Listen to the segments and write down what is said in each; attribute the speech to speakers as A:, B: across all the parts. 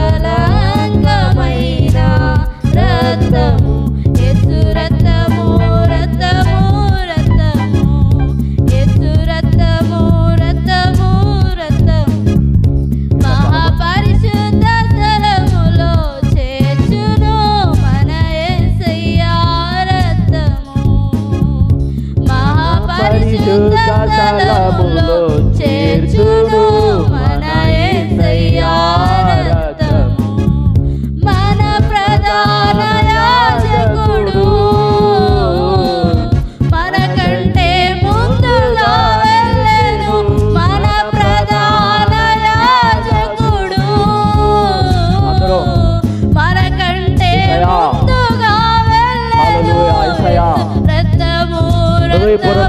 A: కలంకమైన రక్తము ఎసు రక్తము రక్తము రక్తము ఎసు రక్తము రక్తము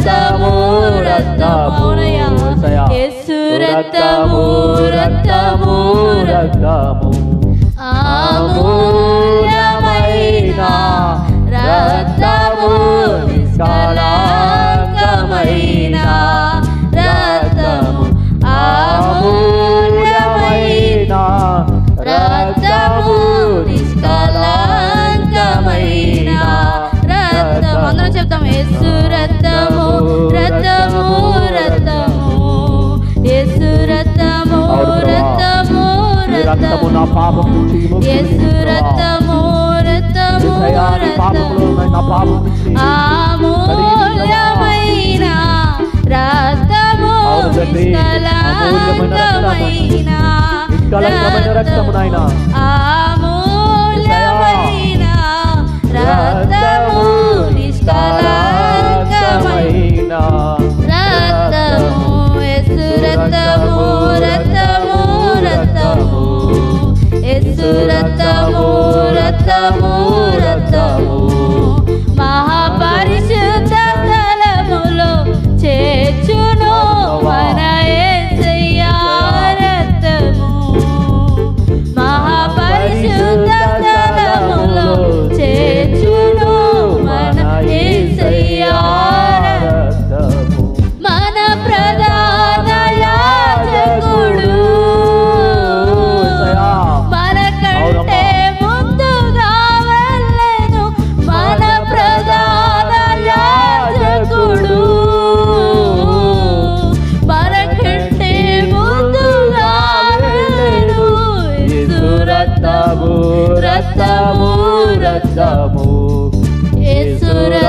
B: రక్తము
A: రక్తము రక్తము రక్తము రక్తము
B: నా పాపం నుంచి
A: అమూల్యమైన రక్తము
B: కళాంతమైన రక్తము
A: అమూల్యమైన రక్తము.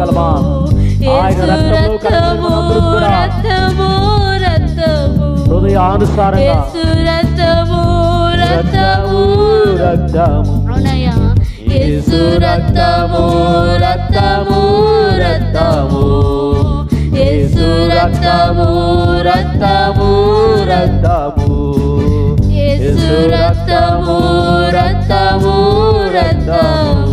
B: కలమా ఆయన రక్తము
A: రక్తము. రక్తము.